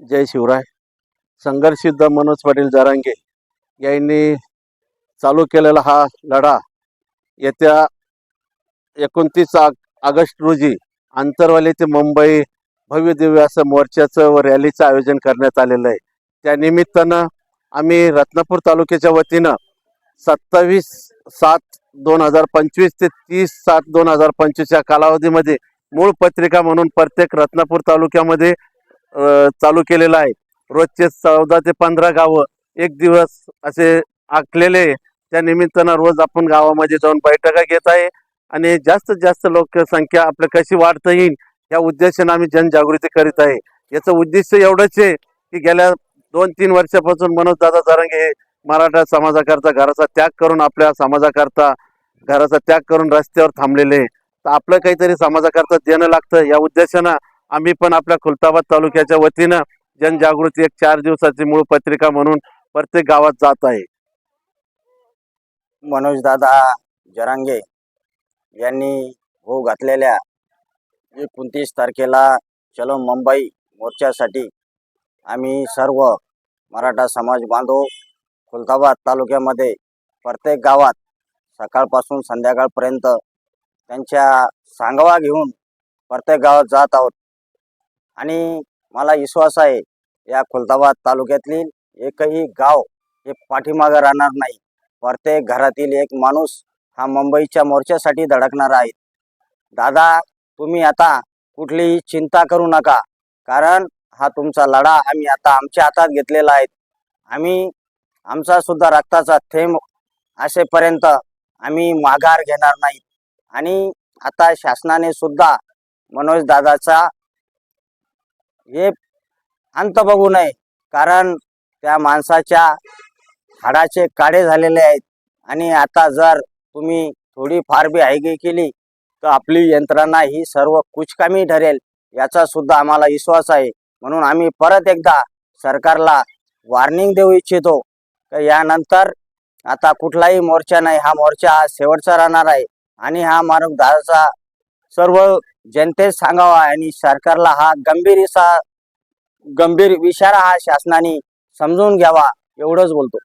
जय शिवराय. संघर्षसिद्ध मनोज पाटील जरांगे यांनी चालू केलेला हा लढा येत्या एकोणतीस ऑगस्ट रोजी आंतरवाली ते मुंबई भव्य दिव्य असं मोर्चाचं व रॅलीचं आयोजन करण्यात आलेलं आहे. त्यानिमित्तानं आम्ही रत्नापूर तालुक्याच्या वतीनं सत्तावीस सात दोन हजार पंचवीस ते तीस सात दोन हजार पंचवीसच्या कालावधीमध्ये मूळ पत्रिका म्हणून प्रत्येक रत्नापूर तालुक्यामध्ये चालू केलेलं आहे रोजचे चौदा ते पंधरा गावं एक दिवस असे आखलेले आहे. त्या निमित्तानं रोज आपण गावामध्ये जाऊन बैठका घेत आहे आणि जास्तीत जास्त लोकसंख्या आपल्या कशी वाढता येईल या उद्देशाने आम्ही जनजागृती करीत आहे याचं उद्दिष्ट एवढंच आहे की गेल्या दोन तीन वर्षापासून मनोज दादा हे मराठा समाजाकरता घराचा त्याग करून आपल्या समाजाकरता घराचा त्याग करून रस्त्यावर थांबलेले आहे. तर आपलं काहीतरी समाजाकरता देणं लागतं या उद्देशानं आम्ही पण आपल्या खुलताबाद तालुक्याच्या वतीनं जनजागृती एक चार दिवसाची मूळ पत्रिका म्हणून प्रत्येक गावात जात आहे. मनोजदादा जरांगे यांनी हो घातलेल्या एकोणतीस तारखेला चलो मुंबई मोर्चासाठी आम्ही सर्व मराठा समाज बांधव खुलताबाद तालुक्यामध्ये प्रत्येक गावात सकाळपासून संध्याकाळपर्यंत त्यांच्या सांगवा घेऊन प्रत्येक गावात जात आहोत. आणि मला विश्वास आहे या खुलताबाद तालुक्यातील एकही गाव हे पाठीमागं राहणार नाही. प्रत्येक घरातील एक माणूस हा मुंबईच्या मोर्चासाठी धडकणार आहे. दादा तुम्ही आता कुठलीही चिंता करू नका कारण हा तुमचा लढा आम्ही आता आमच्या हातात घेतलेला आहे. आम्ही आमचा सुद्धा रक्ताचा थेंब असेपर्यंत आम्ही माघार घेणार नाही. आणि आता शासनाने सुद्धा मनोज दादाचा हे अंत बघू नये. कारण त्या माणसाच्या हाडाचे काळे झालेले आहेत. आणि आता जर तुम्ही थोडी फार बी आयगी केली तर आपली यंत्रणा ही सर्व कुचकामी ठरेल याचा सुद्धा आम्हाला विश्वास आहे. म्हणून आम्ही परत एकदा सरकारला वॉर्निंग देऊ इच्छितो. तर यानंतर आता कुठलाही मोर्चा नाही. हा मोर्चा हा शेवटचा राहणार आहे. आणि हा मानव दादाचा सर्व जनतेस सांगावा आणि सरकारला हा गंभीर असा गंभीर इशारा हा शासनाने समजून घ्यावा एवढंच बोलतो.